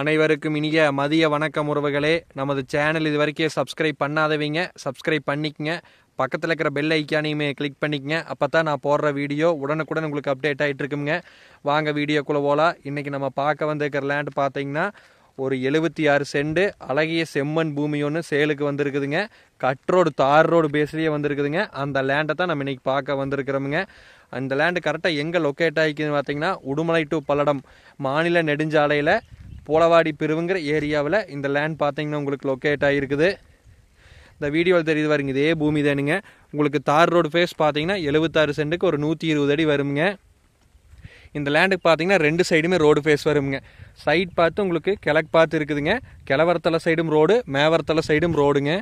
அனைவருக்கும் இனிய மதிய வணக்கம் உறவுகளே. நமது சேனல் இது வரைக்கும் சப்ஸ்கிரைப் பண்ணாதவங்க சப்ஸ்கிரைப் பண்ணிக்கங்க. பக்கத்தில் இருக்கிற பெல் ஐக்கானையுமே கிளிக் பண்ணிக்கங்க. அப்போ தான் நான் போடுற வீடியோ உடனுக்குடன் உங்களுக்கு அப்டேட் ஆகிட்டு இருக்குங்க. வாங்க வீடியோக்குள்ளே போகலாம் இன்றைக்கி நம்ம பார்க்க வந்திருக்கிற லேண்ட் பார்த்தீங்கன்னா ஒரு எழுபத்தி ஆறு செண்டு அழகிய செம்மண் பூமி ஒன்று சேலுக்கு வந்திருக்குதுங்க. கட் ரோடு தார் ரோடு பேஸ்லேயே வந்திருக்குதுங்க. அந்த லேண்டை தான் நம்ம இன்றைக்கி பார்க்க வந்திருக்கிறோமுங்க. அந்த லேண்டு கரெக்டாக எங்கே லொக்கேட் ஆகிக்குதுன்னு பார்த்தீங்கன்னா உடுமலை டு பல்லடம் மாநில நெடுஞ்சாலையில் போலவாடி பிரிவுங்கிற ஏரியாவில் இந்த லேண்ட் பார்த்தீங்கன்னா உங்களுக்கு லொக்கேட் ஆகிருக்குது இந்த வீடியோவில் தெரியுது பாருங்க இதே பூமி தானுங்க. உங்களுக்கு தார் ரோடு ஃபேஸ் பார்த்தீங்கன்னா எழுபத்தாறு சென்ட்டுக்கு ஒரு நூற்றி இருபது அடி வருங்க இந்த லேண்டுக்கு பார்த்தீங்கன்னா ரெண்டு சைடுமே ரோடு ஃபேஸ் வருங்க சைட் பார்த்து உங்களுக்கு கிழக்கு பார்த்து இருக்குதுங்க. கிழவரத்தலை சைடும் ரோடு மேவரத்தலை சைடும் ரோடுங்க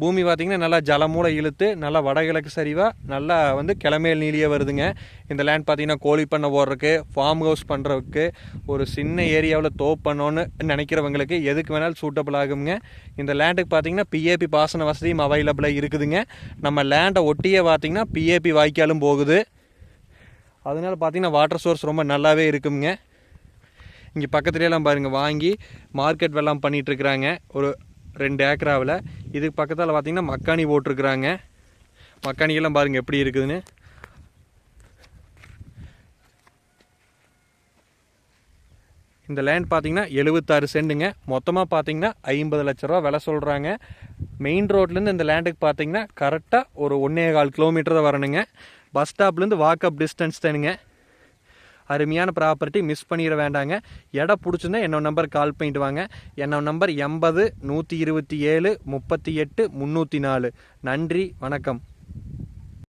பூமி பார்த்திங்கன்னா நல்லா ஜலமூல இழுத்து நல்லா வடகிழக்கு சரிவாக நல்லா வந்து கிளமேல் நீலியே வருதுங்க. இந்த லேண்ட் பார்த்தீங்கன்னா கோழி பண்ணை போடுறதுக்கு ஃபார்ம் ஹவுஸ் பண்ணுறதுக்கு ஒரு சின்ன ஏரியாவில் தோப் பண்ணோன்னு நினைக்கிறவங்களுக்கு எதுக்கு வேணாலும் சூட்டபிள் ஆகுங்க. இந்த லேண்டுக்கு பார்த்தீங்கன்னா பிஏபி பாசன வசதியும் அவைலபிளாக இருக்குதுங்க. நம்ம லேண்டை ஒட்டியே பார்த்தீங்கன்னா பிஏபி வாய்க்காலும் போகுது. அதனால பார்த்திங்கன்னா வாட்டர் சோர்ஸ் ரொம்ப நல்லாவே இருக்குங்க. இங்கே பக்கத்துலேயெல்லாம் பாருங்கள் வாங்கி மார்க்கெட் வெள்ளம் பண்ணிகிட்ருக்குறாங்க ஒரு ரெண்டு ஏக்கராவில் இதுக்கு பக்கத்தில் பார்த்தீங்கன்னா மக்காணி போட்டிருக்குறாங்க. மக்காணிக்கெல்லாம் பாருங்கள் எப்படி இருக்குதுன்னு. இந்த லேண்ட் பார்த்தீங்கன்னா எழுபத்தாறு சென்டுங்க மொத்தமாக பார்த்தீங்கன்னா ஐம்பது லட்ச ரூபா விலை சொல்கிறாங்க மெயின் ரோட்லேருந்து இந்த லேண்டுக்கு பார்த்தீங்கன்னா கரெக்டாக ஒரு ஒன்றே கால் கிலோமீட்டர் தான் வரணுங்க. பஸ் ஸ்டாப்லேருந்து வாக்கப் டிஸ்டன்ஸ் தானுங்க. அருமையான ப்ராப்பர்ட்டி மிஸ் பண்ணிட வேண்டாங்க. இடம் பிடிச்சிருந்தா என்னோட நம்பர் கால் பண்ணிட்டு வாங்க. என்னோட நம்பர் எண்பது நூற்றி இருபத்தி ஏழு முப்பத்தி எட்டு முந்நூற்றி நாலு. நன்றி வணக்கம்.